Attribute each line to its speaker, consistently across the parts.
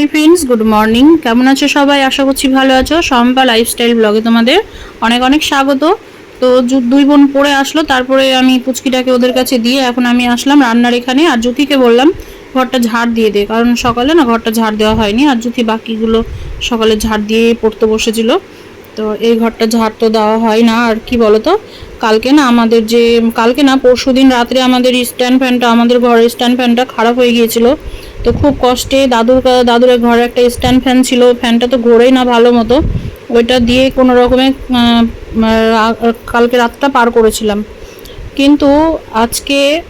Speaker 1: Hi friends good morning কেমন আছো সবাই? আশা করছি ভালো আছো। শম্পা লাইফস্টাইল ব্লগে তোমাদের অনেক অনেক স্বাগত। তো দুই বোন পড়ে আসলো, তারপরে আমি পুচকিটাকে ওদের কাছে দিয়ে এখন আমি আসলাম রান্নার এখানে। আর জ্যোতিকে বললাম, ঘরটা ঝাড় দিয়ে দে। কারণ সকালে না ঘরটা ঝাড় দেওয়া হয়নি। আর জ্যোতি বাকিগুলো সকালে ঝাড় দিয়ে পড়তে বসেছিল। তো এই ঘরটা ঝাড় তো দেওয়া হয় না, আর কি বলতো? কালকে না আমাদের যে, কালকে না পরশু দিন রাত্রে আমাদের স্ট্যান্ড ফ্যানটা, আমাদের ঘরের স্ট্যান্ড ফ্যানটা খারাপ হয়ে গিয়েছিল। তো খুব কষ্টে দাদুর কা- দাদুর ঘরে একটা স্ট্যান্ড ফ্যান ছিল ফ্যানটা তো ঘোরেই না ভালো মতো। ওইটা দিয়ে কোনো রকমে কালকে রাতটা পার করেছিলাম। কিন্তু আজকে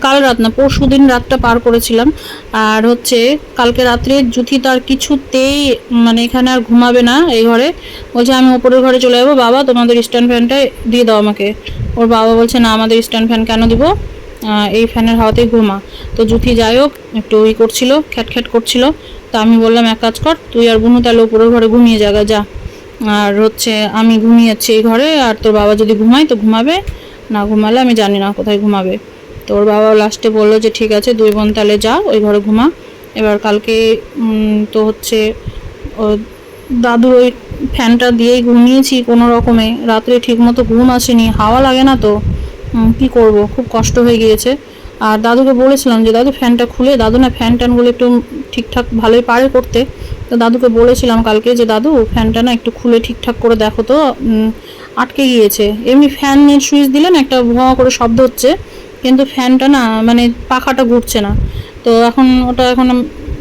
Speaker 1: কাল রাত না, পরশু দিন রাতটা পার করেছিলাম। আর হচ্ছে কালকে রাত্রে জুথি তার কিছুতেই মানে এখানে আর ঘুমাবে না এই ঘরে। বলছে, আমি ওপরের ঘরে চলে যাব, বাবা, তোমাদের স্ট্যান্ড ফ্যানটা দিয়ে দাও আমাকে। ওর বাবা বলছে, না, আমাদের স্ট্যান্ড ফ্যান কেন দিব? এই ফ্যানের হাওয়াতেই ঘুমা তো জুথি যাই হোক, একটু ই করছিল খ্যাট করছিল। তো আমি বললাম, এক কাজ কর, তুই আর বুনু তাহলে উপরের ঘরে ঘুমিয়ে জায়গা যা। আর হচ্ছে, আমি ঘুমিয়েছি এই ঘরে, আর তোর বাবা যদি ঘুমায় তো ঘুমাবে, না ঘুমালে আমি জানি না কোথায় ঘুমাবে। তো ওর বাবা লাস্টে বলল যে, ঠিক আছে, দুই বোন তাহলে যা, ওই ঘরে ঘুমা। এবার কালকে তো হচ্ছে, ও দাদুর ওই ফ্যানটা দিয়েই ঘুমিয়েছি কোনো রকমে। রাত্রে ঠিকমতো ঘুম আসেনি, হাওয়া লাগে না তো। কি করব? খুব কষ্ট হয়ে গিয়েছে। আর দাদুকে বলেছিলাম যে, দাদু, ফ্যানটা খুলে। দাদু না, ফ্যান ট্যানগুলো একটু ঠিকঠাক ভালোই পারে করতে। তো দাদুকে বলেছিলাম কালকে যে, দাদু, ফ্যানটা না একটু খুলে ঠিকঠাক করে দেখো তো। আটকে গিয়েছে। এমনি ফ্যানের সুইচ দিলে না একটা ভোঁয়া করে শব্দ হচ্ছে। কিন্তু ফ্যানটা না মানে পাখাটা ঘুরছে না। তো এখন ওটা এখন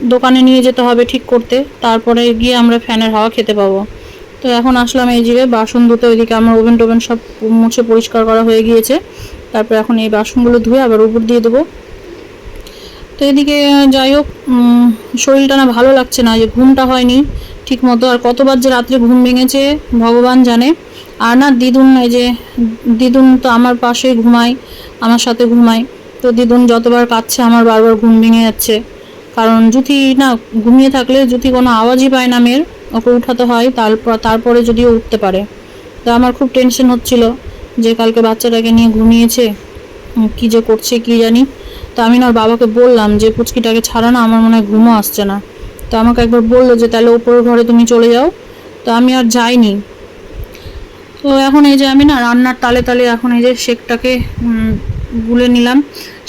Speaker 1: দোকানে নিয়ে যেতে হবে ঠিক করতে। তারপরে গিয়ে আমরা ফ্যানের হাওয়া খেতে পাবো। তো এখন আসলাম এই জিরে, বাসন ধুতে ওইদিকে আমার ওভেন টোভেন সব মুছে পরিষ্কার করা হয়ে গিয়েছে। তারপর এখন এই বাসনগুলো ধুয়ে আবার উপর দিয়ে দেবো। তো এদিকে যাই হোক শরীরটা না ভালো লাগছে না, যে ঘুমটা হয়নি ঠিক মতো আর কতবার যে রাত্রে ঘুম ভেঙেছে, ভগবান জানে। আর না, দিদুন, এই যে, দিদুন তো আমার পাশেই ঘুমায়, আমার সাথে ঘুমায়। তো দিদুন যতবার কাঁদছে, আমার বারবার ঘুম ভেঙে যাচ্ছে। কারণ যদি না, ঘুমিয়ে থাকলে যদি কোনো আওয়াজই পায় না মেয়ের। ওকে উঠাতে হয়, তারপর তারপরে যদিও উঠতে পারে। তো আমার খুব টেনশন হচ্ছিল যে কালকে বাচ্চাটাকে নিয়ে ঘুমিয়েছে কি যে করছে কি জানি। তো আমি না বাবাকে বললাম যে, পুচকিটাকে ছাড়া না, আমার মনে হয় ঘুমও আসছে না। তো আমাকে একবার বলল যে, তাহলে ওপরের ঘরে তুমি চলে যাও। তো আমি আর যাইনি। তো এখন এই যে আমি না রান্নার তালে তালে এখন এই যে শেকটাকে গুলে নিলাম।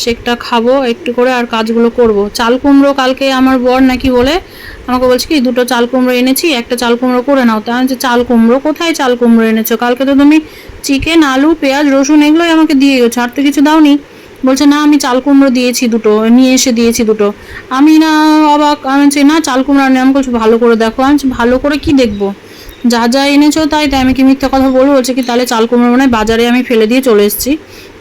Speaker 1: শেকটা খাব একটু করে আর কাজগুলো করব। চাল কুমড়ো কালকে আমার বর নাকি বলে আমাকে বলছে কি দুটো চাল কুমড়ো এনেছি একটা চাল কুমড়ো করে নাও। তা বলছি, চাল কুমড়ো? কোথায় চাল কুমড়ো এনেছো? কালকে তো তুমি চিকেন আলু পেঁয়াজ রসুন এগুলোই আমাকে দিয়ে গেছো আর তো কিছু দাওনি। বলছে না আমি চাল কুমড়ো দিয়েছি দুটো নিয়ে এসে দিয়েছি দুটো। আমি না অবাক আমি না চাল কুমড়ো আমি বলছি ভালো করে দেখো। আমি ভালো করে কি দেখব? যা যা এনেছো তাই তাই, আমি কি মিথ্যা কথা বলব? বলছে কি, তাহলে চাল কুমড়ো মানে বাজারে আমি ফেলে দিয়ে চলে এসেছি।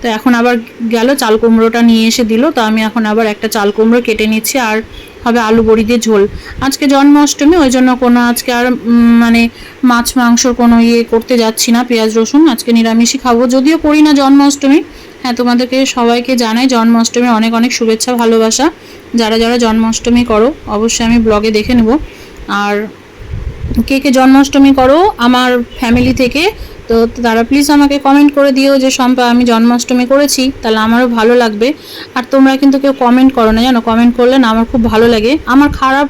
Speaker 1: তো এখন আবার গেল, চাল কুমড়োটা নিয়ে এসে দিল। তো আমি এখন আবার একটা চাল কুমড়ো কেটে নিচ্ছি আর হবে আলু বড়ি দিয়ে ঝোল। আজকে জন্মাষ্টমী, ওই জন্য কোনো আজকে আর মানে মাছ মাংসর কোনো ইয়ে করতে যাচ্ছি না, পেঁয়াজ রসুন, আজকে নিরামিষই খাব। যদিও করি না জন্মাষ্টমী হ্যাঁ তোমাদেরকে সবাইকে জানাই, জন্মাষ্টমী অনেক অনেক শুভেচ্ছা, ভালোবাসা। যারা যারা জন্মাষ্টমী করো, অবশ্যই আমি ব্লগে দেখে নেব। আর কে কে জন্মাষ্টমী করো, আমার ফ্যামিলি থেকে, তো তারা প্লিজ আমাকে কমেন্ট করে দিও যে, শম্পা, আমি জন্মাষ্টমী করেছি, তাহলে আমারও ভালো লাগবে। আর তোমরা কিন্তু কেউ কমেন্ট করো না, জানো? কমেন্ট করলে না, আমার খুব ভালো লাগে। আমার খারাপ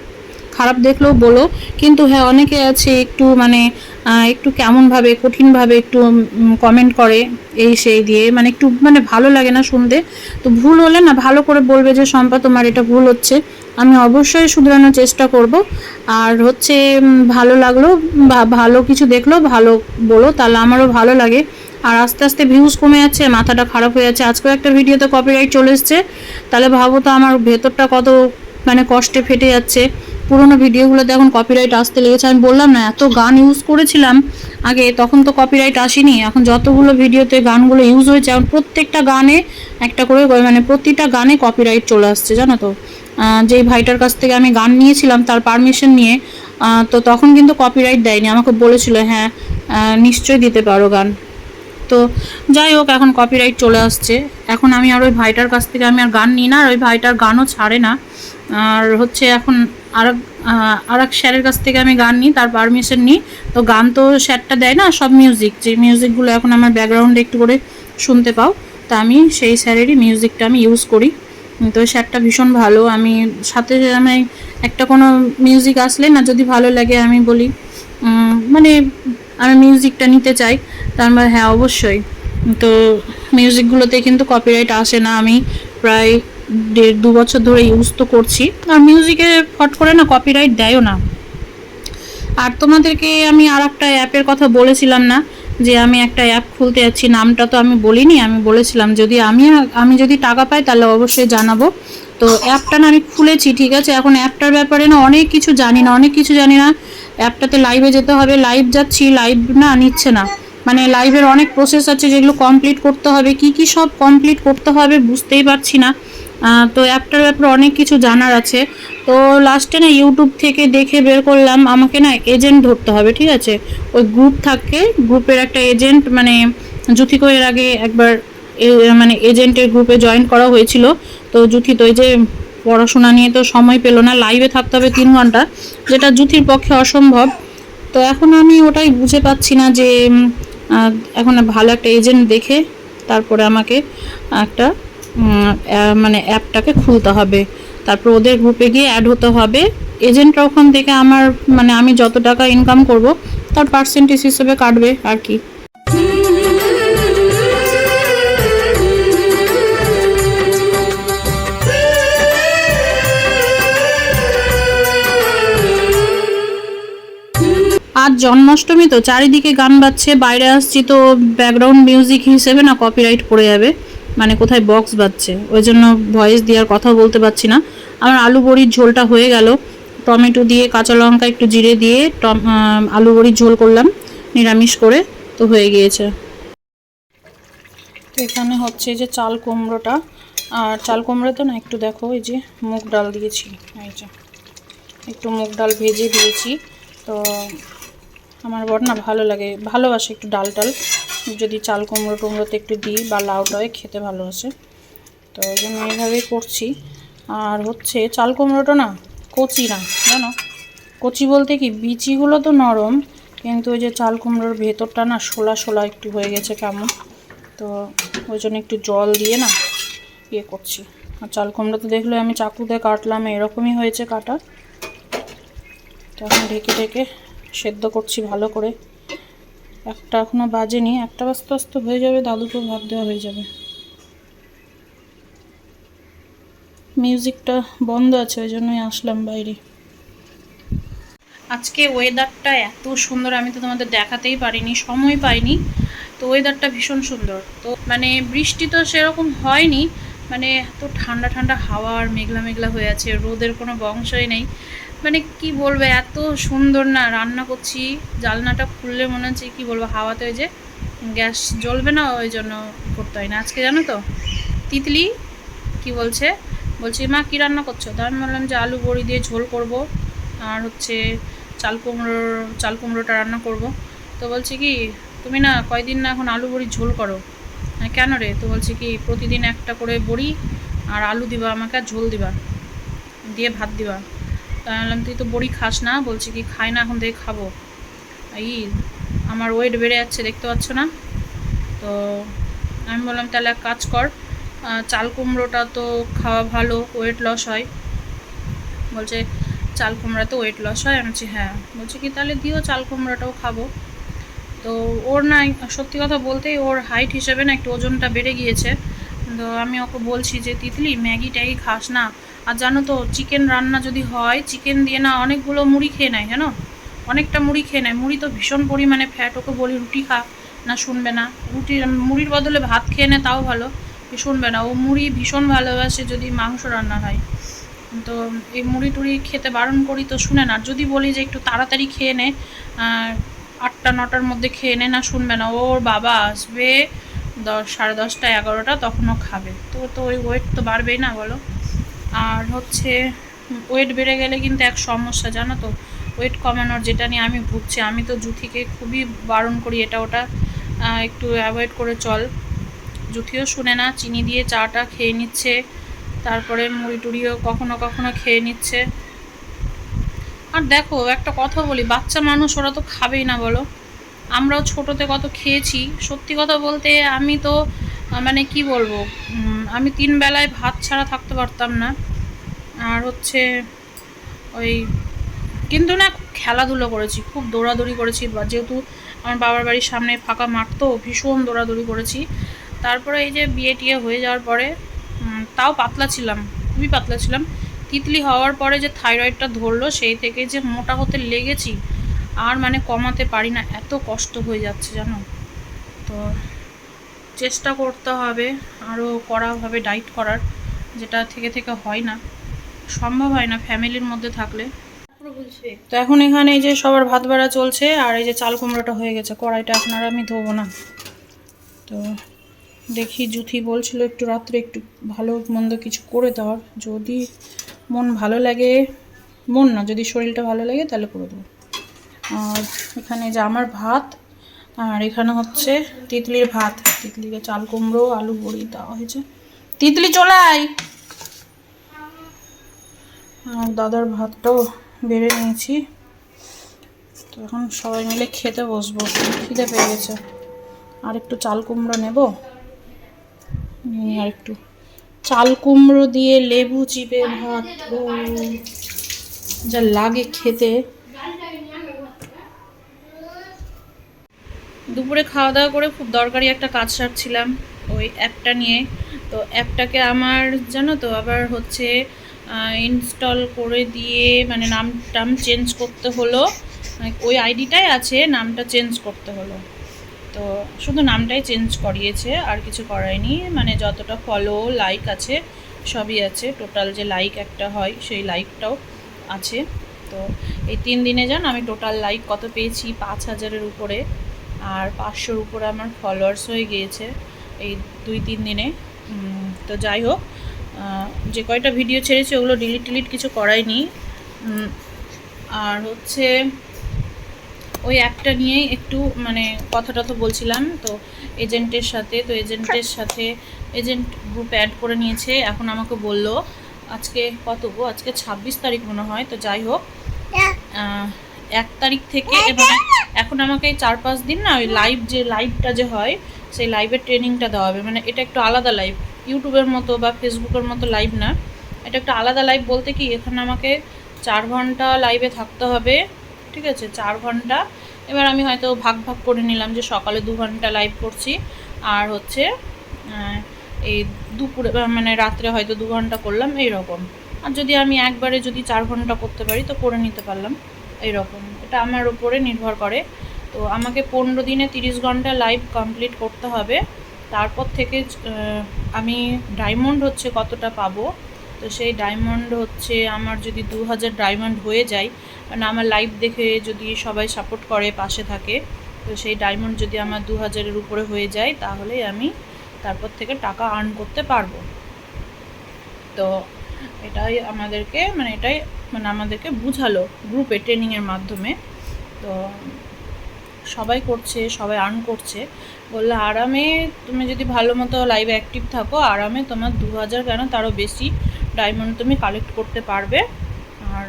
Speaker 1: খারাপ দেখলেও বলো, কিন্তু হ্যাঁ অনেকে আছে একটু মানে একটু কেমনভাবে, কঠিনভাবে একটু কমেন্ট করে, এই সেই দিয়ে মানে একটু মানে ভালো লাগে না শুনতে। তো ভুল হলে না ভালো করে বলবে যে, শম্পা, তোমার এটা ভুল হচ্ছে। আমি অবশ্যই শুধরানোর চেষ্টা করব। আর হচ্ছে ভালো লাগল, বা ভালো কিছু দেখল, ভালো বলো, তাহলে আমারও ভালো লাগে। আর আস্তে আস্তে ভিউজ কমে যাচ্ছে, মাথাটা খারাপ হয়ে যাচ্ছে। আজকেও একটা ভিডিওতে কপিরাইট চলে এসছে। তাহলে ভাবো তো আমার ভেতরটা কত মানে কষ্টে ফেটে যাচ্ছে। পুরোনো ভিডিওগুলোতে এখন কপিরাইট আসতে লেগেছে। আমি বললাম না, এত গান ইউজ করেছিলাম, আগে তখন তো কপিরাইট আসেনি। এখন যতগুলো ভিডিওতে গানগুলো ইউজ হয়েছে, এখন প্রত্যেকটা গানে একটা করে মানে প্রতিটা গানে কপিরাইট চলে আসছে, জানো তো? যেই ভাইটার কাছ থেকে আমি গান নিয়েছিলাম, তার পারমিশন নিয়ে তো তখন কিন্তু কপিরাইট দেয়নি। আমাকে বলেছিল হ্যাঁ নিশ্চয়ই দিতে পারো গান। তো যাই হোক, এখন কপিরাইট চলে আসছে। এখন আমি আর ওই ভাইটার কাছ থেকে আমি আর গান নিই না, আর ওই ভাইটার গানও ছাড়ে না। আর হচ্ছে এখন আর আর এক স্যারের কাছ থেকে আমি গান নিই, তার পারমিশন নিই। তো গান তো স্যারটা দেয় না, সব মিউজিক যে মিউজিকগুলো এখন আমার ব্যাকগ্রাউন্ডে একটু করে শুনতে পাও, তা আমি সেই স্যারেরই মিউজিকটা আমি ইউজ করি। তো স্যারটা ভীষণ ভালো। আমি সাথে আমি একটা কোনো মিউজিক আসলে না, যদি ভালো লাগে আমি বলি মানে আমি মিউজিকটা নিতে চাই, তার মানে হ্যাঁ অবশ্যই। তো মিউজিকগুলোতে কিন্তু কপিরাইট আসে না, আমি প্রায় দেড়, দু বছর ধরে ইউজ তো করছি। আর মিউজিকে ফট করে না কপিরাইট দেয়ও না। আর তোমাদেরকে আমি আর একটা অ্যাপের কথা বলেছিলাম না যে আমি একটা অ্যাপ খুলতে যাচ্ছি, নামটা তো আমি বলিনি, আমি বলেছিলাম যদি আমি আমি যদি টাকা পাই তাহলে অবশ্যই জানাব। তো অ্যাপটা না আমি খুলেছি, ঠিক আছে? এখন অ্যাপটার ব্যাপারে না অনেক কিছু জানি না, অনেক কিছু জানি না। অ্যাপটাতে লাইভে যেতে হবে লাইভ যাচ্ছি লাইভ না নিচ্ছে না। মানে লাইভের অনেক প্রসেস আছে যেগুলো কমপ্লিট করতে হবে, কি কি সব কমপ্লিট করতে হবে বুঝতেই পারছি না। তো অ্যাপটার ব্যাপারে অনেক কিছু জানার আছে। তো লাস্টে না ইউটিউব থেকে দেখে বের করলাম, আমাকে না এজেন্ট ধরতে হবে, ঠিক আছে? ওই গ্রুপ থাকে গ্রুপের একটা এজেন্ট মানে জুথিকো এর আগে একবার মানে এজেন্টের গ্রুপে জয়েন করা হয়েছিল। তো জুথি তো যে পড়াশোনা নিয়ে তো সময় পেল না লাইভে থাকতে হবে তিন ঘণ্টা, যেটা জুথির পক্ষে অসম্ভব। তো এখন আমি ওটাই বুঝে পাচ্ছি না যে এখন ভালো একটা এজেন্ট দেখে, তারপরে আমাকে একটা মানে অ্যাপটাকে খুলতে হবে। তারপর ওদের গ্রুপে গিয়ে অ্যাড হতে হবে। এজেন্টরা ওখান থেকে আমার মানে আমি যত টাকা ইনকাম করব, তার পার্সেন্টেজ হিসেবে কাটবে আর কি। আজ জন্মাষ্টমী তো চারিদিকে গান বাজছে, বাইরে আসছি তো ব্যাকগ্রাউন্ড মিউজিক হিসেবে না কপিরাইট পড়ে যাবে। মানে কোথায় বক্স বাজছে। ওই জন্য ভয়েস দেওয়ার কথা বলতে পারছি না। আমার আলু বড়ির ঝোলটা হয়ে গেল। টমেটো দিয়ে কাঁচা লঙ্কা একটু জিরে দিয়ে আলু বড়ির ঝোল করলাম। নিরামিষ করে তো হয়ে গিয়েছে। তো এখানে হচ্ছে যে চাল কুমড়োটা। আর চাল কুমড়োতে না একটু দেখো, এই যে মুগ ডাল দিয়েছি। এই যে একটু মুগ ডাল ভেজে দিয়েছি। তো আমার বর না ভালো লাগে, ভালোবাসে একটু ডাল টাল। যদি চাল কুমড়ো টুমড়োতে একটু দিই বা লাউ লাউটায় খেতে ভালোবাসে। তো ওই জন্য এইভাবেই করছি। আর হচ্ছে চাল কুমড়োটা না কচি না, জানো? কচি বলতে কি, বিচিগুলো তো নরম, কিন্তু ওই যে চাল কুমড়োর ভেতরটা না শোলা শোলা একটু হয়ে গেছে কেমন। তো ওই জন্য একটু জল দিয়ে না ইয়ে করছি। আর চাল কুমড়ো তো দেখলে আমি চাকুতে কাটলাম, এরকমই হয়েছে কাটা। তো এখন ঢেকে ঢেকে সেদ্ধ করছি ভালো করে। একটা এখনও বাজেনি, একটা আস্তে আস্তে হয়ে যাবে, দাদুকেও ভাত দেওয়া হয়ে যাবে। মিউজিকটা বন্ধ আছে, ওই জন্যই আসলাম বাইরে। আজকে ওয়েদারটা এত সুন্দর, আমি তো তোমাদের দেখাতেই পারিনি, সময় পাইনি। তো ওয়েদারটা ভীষণ সুন্দর। তো মানে বৃষ্টি তো সেরকম হয়নি মানে এত ঠান্ডা ঠান্ডা হাওয়া আর মেঘলা মেঘলা হয়ে আছে, রোদের কোনো বংশই নেই। মানে কি বলব, এত সুন্দর না, রান্না করছি, জালনাটা খুললে মনে হচ্ছে কি বলব, হাওয়াতে ওই যে গ্যাস জ্বলবে না, ওই জন্য করতে হয় না। আজকে জানো তো, তিতলি কি বলছে, বলছি, মা, কী রান্না করছ? তা আমি বললাম যে, আলু বড়ি দিয়ে ঝোল করব, আর হচ্ছে চাল কুমড়োর, চাল কুমড়োটা রান্না করব। তো বলছি কি, তুমি না কয়দিন না এখন আলু বড়ির ঝোল করো? কেন রে? তো বলছি কি, প্রতিদিন একটা করে বড়ি আর আলু দিবা, আমাকে আর ঝোল দিবা, দিয়ে ভাত দিবা। তা বললাম তুই তো বড়ি খাস না? বলছি কি, খাই না, এখন থেকে খাব। এই, আমার ওয়েট বেড়ে যাচ্ছে, দেখতে পাচ্ছ না? তো আমি বললাম, তাহলে এক কাজ কর চাল কুমড়োটা তো খাওয়া ভালো ওয়েট লস হয়। বলছে, চাল কুমড়াতে ওয়েট লস হয়? আমি বলছি হ্যাঁ। বলছি কি, তাহলে দিও চাল কুমড়োটাও খাব। তো ওর না, সত্যি কথা বলতেই ওর হাইট হিসেবে না একটু ওজনটা বেড়ে গিয়েছে। তো আমি ওকে বলছি যে, তিতলি ম্যাগি ট্যাগি খাস না? আর জানো তো চিকেন রান্না যদি হয় চিকেন দিয়ে না অনেকগুলো মুড়ি খেয়ে নেয়, জানো? অনেকটা মুড়ি খেয়ে নেয়। মুড়ি তো ভীষণ পরিমাণে ফ্যাট ওকে বলি রুটি খা, না শুনবে না। রুটি, মুড়ির বদলে ভাত খেয়ে নেয় তাও ভালো। শুনবে না। ও মুড়ি ভীষণ ভালোবাসে যদি মাংস রান্না হয়। তো এই মুড়ি টুড়ি খেতে বারণ করি তো শুনে না। যদি বলি যে একটু তাড়াতাড়ি খেয়ে নে আটটা, নটার মধ্যে খেয়ে নে, না শুনবে না। ওর বাবা আসবে দশ, সাড়ে দশটা এগারোটা তখনও খাবে। তো তো ওই ওয়েট তো বাড়বেই না, বলো? আর হচ্ছে ওয়েট বেড়ে গেলে কিন্তু এক সমস্যা, জানো তো? ওয়েট কমানোর যেটা নিয়ে আমি ভুগছি, আমি তো জুথিকে খুবই বারণ করি, এটা ওটা একটু অ্যাভয়েড করে চল। জুথিও শুনে না, চিনি দিয়ে চাটা খেয়ে নিচ্ছে, তারপরে মুড়ি টুড়িও কখনো কখনো খেয়ে নিচ্ছে। আর দেখো, একটা কথা বলি, বাচ্চা মানুষ ওরা তো খাবেই না, বলো? আমরাও ছোটোতে কত খেয়েছি, সত্যি কথা বলতে আমি তো মানে কি বলব আমি তিন বেলায় ভাত ছাড়া থাকতে পারতাম না। আর হচ্ছে ওই কিন্তু না খেলাধুলো করেছি, খুব দৌড়াদৌড়ি করেছি। বা যেহেতু আমার বাবার বাড়ির সামনে ফাঁকা মাঠ তো, ভীষণ দৌড়াদৌড়ি করেছি। তারপরে এই যে বিয়ে টিয়ে হয়ে যাওয়ার পরে তাও পাতলা ছিলাম, খুবই পাতলা ছিলাম। তিতলি হওয়ার পরে যে থাইরয়েডটা ধরলো, সেই থেকে যে মোটা হতে লেগেছি, আর মানে কমাতে পারি না, এত কষ্ট হয়ে যাচ্ছে জানো? তো চেষ্টা করতে হবে আরও করা হবে ডাইট করার যেটা থেকে থেকে হয় না। সম্ভব হয় না ফ্যামিলির মধ্যে থাকলে। তো এখন এখানে এই যে সবার ভাত বেড়া চলছে আর এই যে চাল কুমড়োটা হয়ে গেছে কড়াইটা এখন আর আমি ধোবো না। তো দেখি জুথি বলছিল একটু রাত্রে একটু ভালো মন্দ কিছু করে দেওয়ার যদি মন ভালো লাগে মন না যদি শরীরটা ভালো লাগে তাহলে করে দেবো। আর এখানে যে আমার ভাত আর এখানে হচ্ছে তিতলির ভাত। তিতলিকে চাল, কুমড়ো, আলু, বড়ি দেওয়া হয়েছে। তিতলি চলাই আর দাদার ভাতটাও বেড়ে নিয়েছি। তো এখন সবাই মিলে খেতে বসবো। খিদে পেয়ে গেছে। আর একটু চাল, কুমড়ো নেব? আর একটু চাল, কুমড়ো দিয়ে লেবু চিপে ভাত। যা লাগে খেতে। দুপুরে খাওয়া দাওয়া করে খুব দরকারি একটা কাজ সারছিলাম ওই অ্যাপটা নিয়ে। তো অ্যাপটাকে আমার, জানো তো, আবার হচ্ছে ইনস্টল করে দিয়ে মানে নাম টাম চেঞ্জ করতে হলো। মানে ওই আইডিটাই আছে, নামটা চেঞ্জ করতে হলো। তো শুধু নামটাই চেঞ্জ করিয়েছে, আর কিছু করায়নি। মানে যতটা ফলো লাইক আছে, সবই আছে। টোটাল যে লাইক একটা হয়, সেই লাইকটাও আছে। তো এই তিন দিনে যান আমি টোটাল লাইক কত পেয়েছি? পাঁচ হাজারের উপরে। আর পাঁচশোর উপরে আমার ফলোয়ার্স হয়ে গিয়েছে এই দুই তিন দিনে। তো যাই হোক যে কয়টা ভিডিও ছেড়েছি ওগুলো ডিলিট টিলিট কিছু করাইনি। আর হচ্ছে ওই অ্যাপটা নিয়েই একটু মানে কথা টথা বলছিলাম। তো এজেন্টের সাথে তো এজেন্টের সাথে এজেন্ট গ্রুপ অ্যাড করে নিয়েছে। এখন আমাকে বলল আজকে কত গো? আজকে ছাব্বিশ তারিখ মনে হয়। তো যাই হোক এক তারিখ থেকে এবারে এখন আমাকে এই চার পাঁচ দিন না ওই লাইভ যে লাইভটা যে হয়, সেই লাইভের ট্রেনিংটা দেওয়া হবে। মানে এটা একটু আলাদা লাইভ ইউটিউবের মতো বা ফেসবুকের মতো লাইভ না। এটা একটা আলাদা লাইভ বলতে কি, এখানে আমাকে চার ঘণ্টা লাইভে থাকতে হবে। ঠিক আছে? চার ঘণ্টা। এবার আমি হয়তো ভাগ ভাগ করে নিলাম যে সকালে দু ঘণ্টা লাইভ করছি। আর হচ্ছে এই দুপুরে মানে রাত্রে হয়তো দু ঘণ্টা করলাম এই রকম আর যদি আমি একবারে যদি চার ঘণ্টা করতে পারি, তো করে নিতে পারলাম। এই রকম এটা আমার উপরে নির্ভর করে। তো আমাকে পনেরো দিনে তিরিশ ঘণ্টা লাইভ কমপ্লিট করতে হবে। তারপর থেকে আমি ডায়মন্ড হচ্ছে কতটা পাবো? তো সেই ডায়মন্ড হচ্ছে আমার যদি দু হাজার ডায়মন্ড হয়ে যায় মানে আমার লাইভ দেখে যদি সবাই সাপোর্ট করে, পাশে থাকে, তো সেই ডায়মন্ড যদি আমার দু হাজারের উপরে হয়ে যায় তাহলে আমি তারপর থেকে টাকা আর্ন করতে পারব। তো এটাই আমাদেরকে মানে এটাই মানে আমাদেরকে বুঝালো গ্রুপে ট্রেনিংয়ের মাধ্যমে। তো সবাই করছে, সবাই আর্ন করছে। বলল, আরামে তুমি যদি ভালো মতো লাইভে অ্যাক্টিভ থাকো, আরামে তোমার দু হাজার কেন তারও বেশি ডায়মন্ড তুমি কালেক্ট করতে পারবে। আর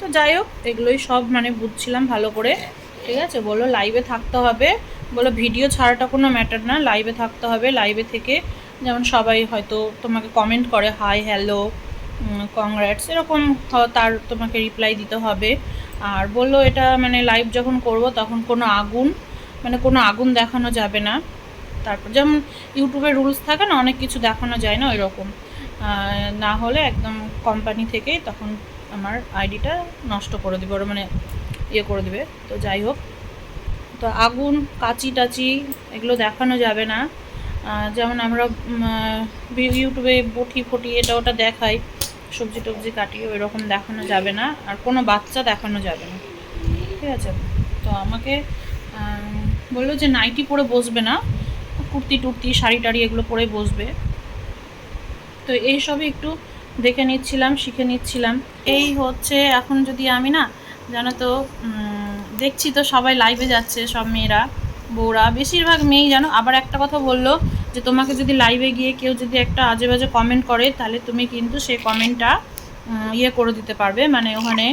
Speaker 1: তো যাই হোক, এগুলোই সব মানে বুঝছিলাম ভালো করে। ঠিক আছে? বলল লাইভে থাকতে হবে। বলো ভিডিও ছাড়াটা কোনো ম্যাটার না। লাইভে থাকতে হবে। লাইভে থেকে যেমন সবাই হয়তো তোমাকে কমেন্ট করে হাই হ্যালো কংগ্রাটস এরকম তার তোমাকে রিপ্লাই দিতে হবে। আর বলল এটা মানে লাইভ যখন করব, তখন কোনো আগুন মানে কোনো আগুন দেখানো যাবে না। তারপর যেমন ইউটিউবে রুলস থাকে না, অনেক কিছু দেখানো যায় না ওই রকম না হলে একদম কোম্পানি থেকেই তখন আমার আইডিটা নষ্ট করে দেবে, ওরা মানে ইয়ে করে দেবে। তো যাই হোক, তো আগুন, কাচি টাচি এগুলো দেখানো যাবে না। যেমন আমরা ইউটিউবে বটি ফটি এটা ওটা দেখাই। সবজি টবজি কাটিয়ে ওই রকম দেখানো যাবে না, আর কোনো বাচ্চা দেখানো যাবে না। ঠিক আছে? তো আমাকে বলল যে নাইটি পরে বসবে না, কুর্তি টুর্তি, শাড়ি টাড়ি এগুলো পরে বসবে। তো এই সবই একটু দেখে নিচ্ছিলাম, শিখে নিচ্ছিলাম। এই হচ্ছে এখন যদি আমি না, জানো তো দেখছি তো সবাই লাইভে যাচ্ছে, সব মেয়েরা, বউরা, বেশিরভাগ মেয়েই জানো, আবার একটা কথা বলল যে তোমাকে যদি লাইভে গিয়ে কেউ যদি একটা আজে বাজে কমেন্ট করে, তাহলে তুমি কিন্তু সেই কমেন্টটা ইয়ে করে দিতে পারবে। মানে ওখানে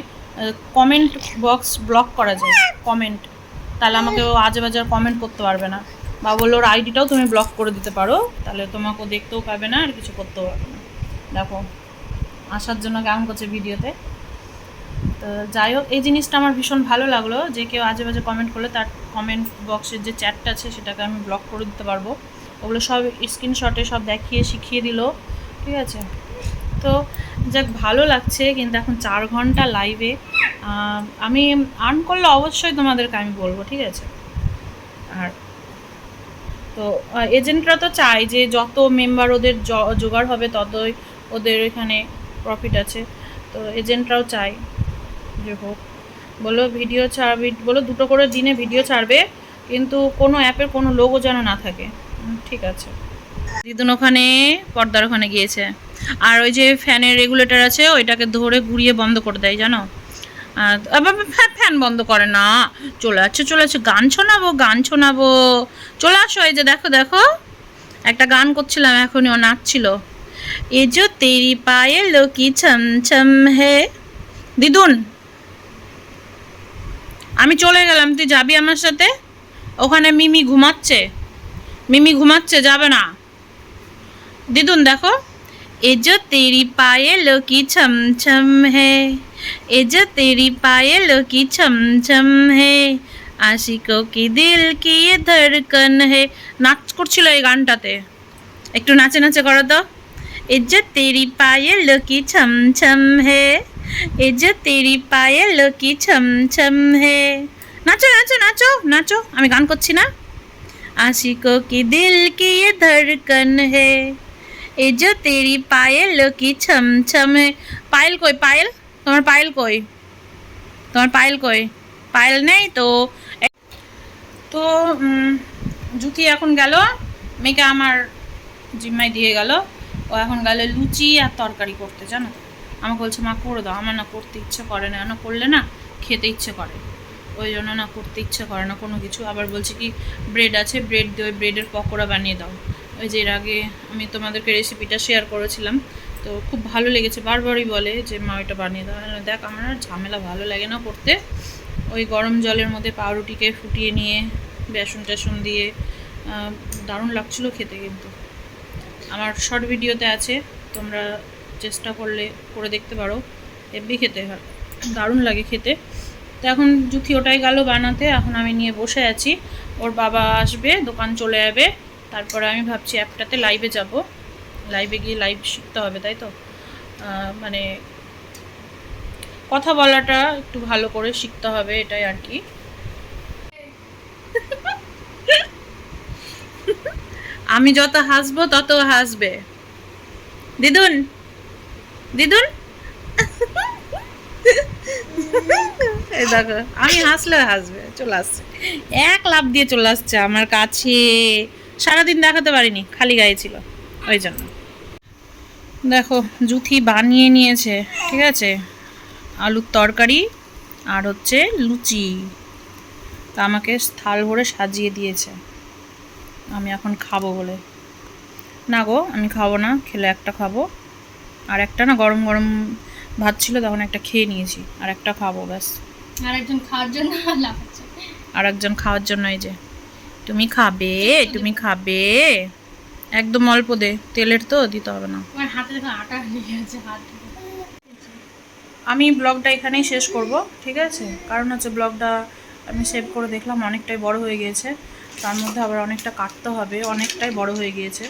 Speaker 1: কমেন্ট বক্স ব্লক করা যায় কমেন্ট তাহলে আমাকে ও আজে বাজে কমেন্ট করতে পারবে না। বা বলল ওর আইডিটাও তুমি ব্লক করে দিতে পারো। তাহলে তোমাকে দেখতেও পাবে না আর কিছু করতেও পারবে না। দেখো, আসার জন্য কেমন করছে ভিডিওতে। তো যাই হোক, এই জিনিসটা আমার ভীষণ ভালো লাগল। যে কেউ আজে বাজে কমেন্ট করলে তার কমেন্ট বক্সের যে চ্যাটটা আছে, সেটাকে আমি ব্লক করে দিতে পারব। ওগুলো সব স্ক্রিনশটে সব দেখিয়ে, শিখিয়ে দিল, ঠিক আছে? তো যাক, ভালো লাগছে, কিন্তু এখন চার ঘণ্টা লাইভে আমি আর্ন করলে অবশ্যই তোমাদেরকে আমি বলব, ঠিক আছে? আর তো এজেন্টরা তো চায় যে যত মেম্বার ওদের জোগাড় হবে, ততই ওদের এখানে প্রফিট আছে। তো এজেন্টরাও চায়, যে হোক। বলো ভিডিও ছাড়বে, বলো, দুটো করে দিনে ভিডিও ছাড়বে, কিন্তু কোনো অ্যাপের কোনো লোগো যেন না থাকে। ঠিক আছে। দিদুন ওখানে, পর্দার ওখানে গিয়েছে। আর ওই যে ফ্যানের রেগুলেটর আছে, ওইটাকে ধরে ঘুরিয়ে বন্ধ করে দেয়, জানো? আবার ফ্যা- ফ্যান বন্ধ করে না। চলে আসছে চলে আসছে। গান শোনাবো গান শোনাবো। চলে আসো, এই যে দেখো দেখো। একটা গান করছিলাম, এখনই ও নাচছিল। এ যে তেরি পায়ে লোকি ছম ছম হে। দিদুন, আমি চলে গেলাম, তুই যাবি আমার সাথে? ওখানে মিমি ঘুমাচ্ছে। মিমি ঘুমাচ্ছে, যাবে না। দিদুন, দেখো। এ যে তেরি পায়ে লোকি ছম ছম হে, এ যে তেরি পায়ে লোকি ছম ছম হে, আশিকো কি দিল কি ধড়কন হে। নাচ করছিল এই গানটাতে। একটু নাচে নাচে করো তো। এ যে তেরি পায়ে লোকি ছম ছম হে, এ যে তেরি পায়ে লোকি ছম ছম হে। নাচো নাচো নাচো নাচো। আমি গান করছি না। आशिकों की दिल की ये धड़कन है ये जो तेरी पायल की छम छम है পায়েল কই পায়েল তোমার পায়েল কই তোমার পায়েল কই পায়েল নেই তো তো উম, জুথি এখন গেল মেয়েকে আমার জিম্মায় দিয়ে গেল ও এখন গেল লুচি আর তরকারি করতে জানো তো আমাকে বলছে মা করে দাও আমার না করতে ইচ্ছে করে না না করলে না খেতে ইচ্ছে করে ওই জন্য না করতে ইচ্ছা করে না, কোনো কিছু। আবার বলছে কি ব্রেড আছে ব্রেড দিয়ে ওই ব্রেডের পকোড়া বানিয়ে দাও। ওই যে এর আগে আমি তোমাদেরকে রেসিপিটা শেয়ার করেছিলাম, তো খুব ভালো লেগেছে। বারবারই বলে যে, মা, ওইটা বানিয়ে দাও। দেখ, আমার আর ঝামেলা ভালো লাগে না করতে। ওই গরম জলের মধ্যে পাউরুটিকে ফুটিয়ে নিয়ে, বেসন টেসন দিয়ে দারুণ লাগছিল খেতে কিন্তু। আমার শর্ট ভিডিওতে আছে, তোমরা চেষ্টা করলে, করে দেখতে পারো। এমনি খেতে দারুণ লাগে খেতে। তো এখন জুথি ওটাই গেল বানাতে, এখন আমি নিয়ে বসে আছি। ওর বাবা আসবে, দোকান চলে যাবে, তারপরে আমি ভাবছি অ্যাপটাতে লাইভে যাব। লাইভে গিয়ে লাইভ শিখতে হবে, তাই তো? মানে কথা বলাটা একটু ভালো করে শিখতে হবে, এটাই আর কি। আমি যত হাসবো, তত হাসবে। দিদুন দিদুন। আমি হাসলে হাসবে, চলে আসছে। এক লাভ দিয়ে চলে আসছে আমার কাছে। সারাদিন দেখাতে পারিনি, খালি গায়ে ছিল, ওই জন্য। দেখো, জুথি বানিয়ে নিয়েছে, ঠিক আছে? আলুর তরকারি আর হচ্ছে লুচি। তা আমাকে থাল ভরে সাজিয়ে দিয়েছে। আমি এখন খাব বলে। না গো, আমি খাব না, খেলে একটা খাব। আর একটা না গরম গরম ভাত ছিল তখন একটা খেয়ে নিয়েছি আর একটা খাব ব্যাস।
Speaker 2: আর একজন খাওয়ার জন্য
Speaker 1: আর একজন খাওয়ার জন্য এই যে তুমি খাবে তুমি খাবে। একদম অল্প দে তেলের তো দিতে হবে না।
Speaker 2: আটা
Speaker 1: আমি ব্লগটা এখানেই শেষ করব ঠিক আছে? কারণ হচ্ছে ব্লগটা আমি সেভ করে দেখলাম অনেকটাই বড় হয়ে গিয়েছে। তার মধ্যে আবার অনেকটা কাটতে হবে অনেকটাই বড় হয়ে গিয়েছে।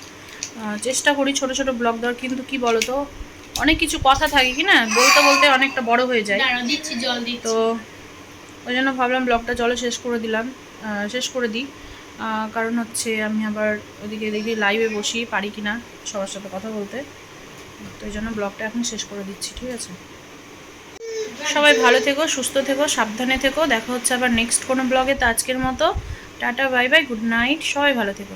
Speaker 1: চেষ্টা করি ছোট ছোট ব্লগ দেওয়ার কিন্তু কি বলো তো অনেক কিছু কথা থাকে কি না? বলতে বলতে অনেকটা বড় হয়ে যায়।
Speaker 2: দিচ্ছি জল দিচ্ছি।
Speaker 1: তো ওই জন্য ভাবলাম ব্লগটা জলে শেষ করে দিলাম। শেষ করে দিই। কারণ হচ্ছে আমি আবার ওদিকে দেখি লাইভে বসি পারি কি না সবার সাথে কথা বলতে। তো ওই জন্য ব্লগটা এখন শেষ করে দিচ্ছি ঠিক আছে? সবাই ভালো থেকো সুস্থ থেকো সাবধানে থেকো। দেখা হচ্ছে আবার নেক্সট কোনো ব্লগে তো আজকের মতো tata bye bye good night সবাই ভালো থেকো।